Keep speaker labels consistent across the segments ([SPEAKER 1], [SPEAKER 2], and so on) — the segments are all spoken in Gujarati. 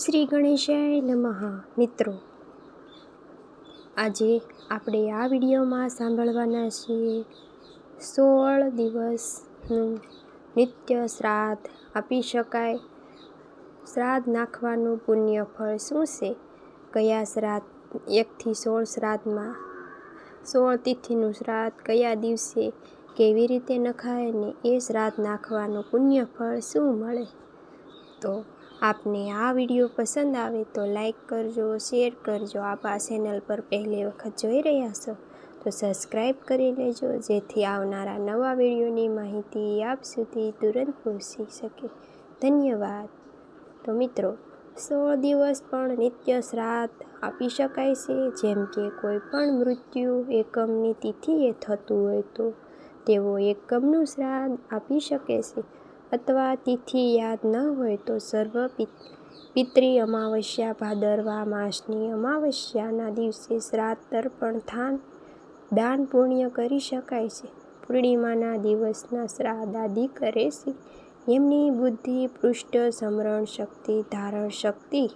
[SPEAKER 1] શ્રી ગણેશાય નમઃ, મિત્રો. આજે આપણે આ વિડીયોમાં સાંભળવાના છીએ સોળ દિવસનું નિત્ય શ્રાદ્ધ. આપી શકાય. શ્રાદ્ધ નાખવાનું પુણ્ય ફળ શું છે? કયા શ્રાદ્ધ? એકથી સોળ શ્રાદ્ધમાં. સોળ તિથિનું શ્રાદ્ધ કયા દિવસે કેવી રીતે નખાય ને એ શ્રાદ્ધ નાખવાનું પુણ્ય ફળ શું મળે? તો આપને આ વીડિયો પસંદ આવે તો લાઈક કરજો, શેર કરજો. આપ આ ચેનલ પર પહેલી વખત જોઈ રહ્યા છો તો સબસ્ક્રાઈબ કરી લેજો, જેથી આવનારા નવા વિડીયોની માહિતી આપ સુધી તુરંત પહોંચી શકે. ધન્યવાદ. તો મિત્રો સોળ દિવસ પણ નિત્ય શ્રાદ્ધ આપી શકાય છે. જેમ કે કોઈ પણ મૃત્યુ એકમની તિથિએ થતું હોય તો તેઓ એકમનું શ્રાદ્ધ આપી શકે છે. અથવા તિથિ યાદ ન હોય તો સર્વ પિતૃ અમાવસ્યા, ભાદરવા માસની અમાવસ્યાના દિવસે શ્રાદ્ધ તર્પણ, થાન, દાન પુણ્ય કરી શકાય છે. પૂર્ણિમાના દિવસના શ્રાદ્ધ આદિ કરે છે. એમની બુદ્ધિ, પૃષ્ઠ, સમરણ શક્તિ, ધારણ શક્તિ,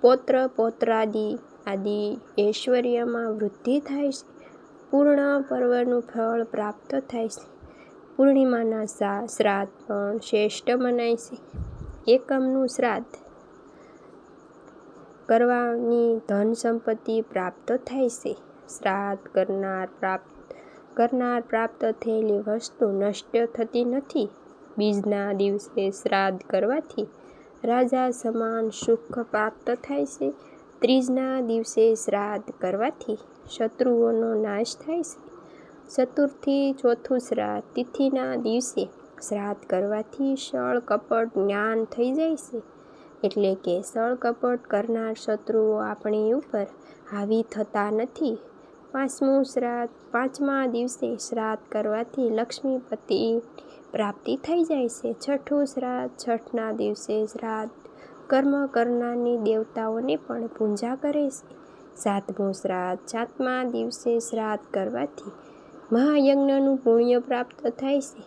[SPEAKER 1] પૌત્ર, પૌત્રાદિ આદિ ઐશ્વર્યમાં વૃદ્ધિ થાય છે. પૂર્ણ પર્વનું ફળ પ્રાપ્ત થાય છે. પૂર્ણિમાના સા, શ્રાદ્ધ પણ શ્રેષ્ઠ મનાય છે. એકમનું શ્રાદ્ધ કરવાની ધન સંપત્તિ પ્રાપ્ત થાય છે. શ્રાદ્ધ કરનાર પ્રાપ્ત કરનાર પ્રાપ્ત થયેલી વસ્તુ નષ્ટ થતી નથી. બીજના દિવસે શ્રાદ્ધ કરવાથી રાજા સમાન સુખ પ્રાપ્ત થાય છે. ત્રીજના દિવસે શ્રાદ્ધ કરવાથી શત્રુઓનો નાશ થાય છે. ચતુર્થી ચોથું શ્રાદ્ધ. તિથિના દિવસે શ્રાદ્ધ કરવાથી સળ કપટ જ્ઞાન થઈ જાય છે. એટલે કે સળ કપટ કરનાર શત્રુઓ આપણી ઉપર હાવી થતા નથી. પાંચમું શ્રાદ્ધ, પાંચમા દિવસે શ્રાદ્ધ કરવાથી લક્ષ્મીપતિ પ્રાપ્તિ થઈ જાય છે. છઠ્ઠું શ્રાદ્ધ છઠના દિવસે શ્રાદ્ધ. કર્મ કરનારની દેવતાઓને પણ પૂજા કરે છે. સાતમું શ્રાદ્ધ, સાતમા દિવસે શ્રાદ્ધ કરવાથી મહાયજ્ઞનું પુણ્ય પ્રાપ્ત થાય છે.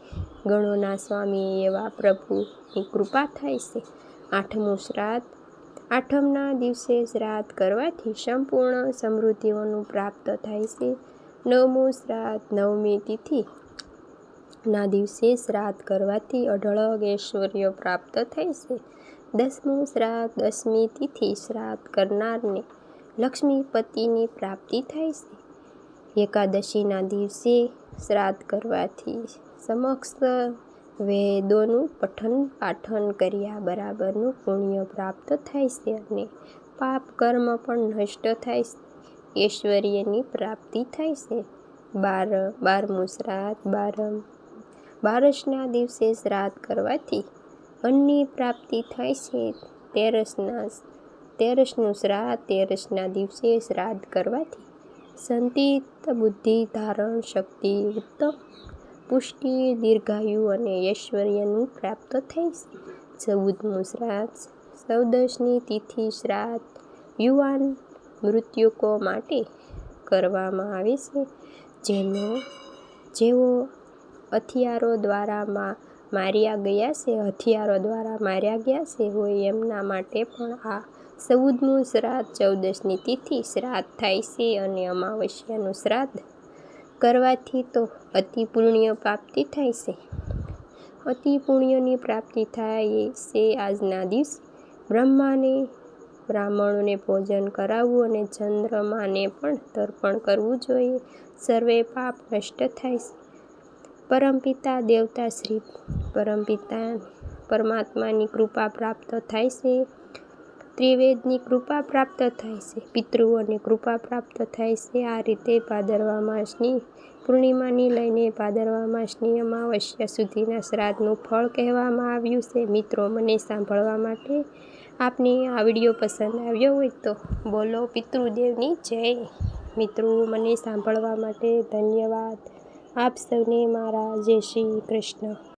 [SPEAKER 1] ગણોના સ્વામી એવા પ્રભુની કૃપા થાય છે. આઠમું શ્રાદ્ધ. આઠમના દિવસે શ્રાદ્ધ કરવાથી સંપૂર્ણ સમૃદ્ધિઓનું પ્રાપ્ત થાય છે. નવમું શ્રાદ્ધ, નવમી તિથિ. ના દિવસે શ્રાદ્ધ કરવાથી અઢળક ઐશ્વર્ય પ્રાપ્ત થાય છે. દસમું શ્રાદ્ધ, દસમી તિથિ શ્રાદ્ધ કરનારને લક્ષ્મીપતિની પ્રાપ્તિ થાય છે. એકાદશીના દિવસે શ્રાદ્ધ કરવાથી સમક્ષ વેદોનું પઠન પાઠન કર્યા બરાબરનું પુણ્ય પ્રાપ્ત થાય છે અને પાપ કર્મ પણ નષ્ટ થાય છે. ઐશ્વર્યની પ્રાપ્તિ થાય છે. બાર, બારમું શ્રાદ્ધ, બારમ, બારસના દિવસે શ્રાદ્ધ કરવાથી અન્નની પ્રાપ્તિ થાય છે. તેરસના, તેરસનું શ્રાદ્ધ, તેરસના દિવસે શ્રાદ્ધ કરવાથી સંતિત બુદ્ધિ ધારણ શક્તિ ઉત્તમ પુષ્ટિ દીર્ઘાયુ અને ઐશ્વર્યનું પ્રાપ્ત થઈ છે ચૌદમું શ્રાદ્ધ ચૌદશની તિથિ શ્રાદ્ધ, યુવાન મૃત્યુકો માટે કરવામાં આવે છે. જેનો, જેઓ હથિયારો દ્વારા માર્યા ગયા છે, હથિયારો દ્વારા માર્યા ગયા છે, હોય એમના માટે પણ આ ચૌદમું શ્રાદ્ધ. ચૌદશની તિથિ શ્રાદ્ધ થાય છે અને અમાવસ્યાનું શ્રાદ્ધ કરવાથી તો અતિ પુણ્ય પ્રાપ્તિ થાય છે. અતિ પુણ્યની પ્રાપ્તિ થાય છે આજના દિવસ. બ્રહ્માને, બ્રાહ્મણોને ભોજન કરાવવું અને ચંદ્રમાને પણ તર્પણ કરવું જોઈએ. સર્વે પાપ નષ્ટ થાય છે. પરમપિતા, દેવતા શ્રી પરમપિતા, પરમાત્માની કૃપા પ્રાપ્ત થાય છે. ત્રિવેદની કૃપા પ્રાપ્ત થાય છે. પિતૃઓને કૃપા પ્રાપ્ત થાય છે. આ રીતે ભાદરવા માસની પૂર્ણિમાની લઈને ભાદરવા માસની અમાવસ્યા સુધીના શ્રાદ્ધનું ફળ કહેવામાં આવ્યું છે. મિત્રો, મને સાંભળવા માટે આપને આ વીડિયો પસંદ આવ્યો હોય તો બોલો. પિતૃદેવની જય. મિત્રો, મને સાંભળવા માટે ધન્યવાદ. આપ સૌને મારા જય શ્રી કૃષ્ણ.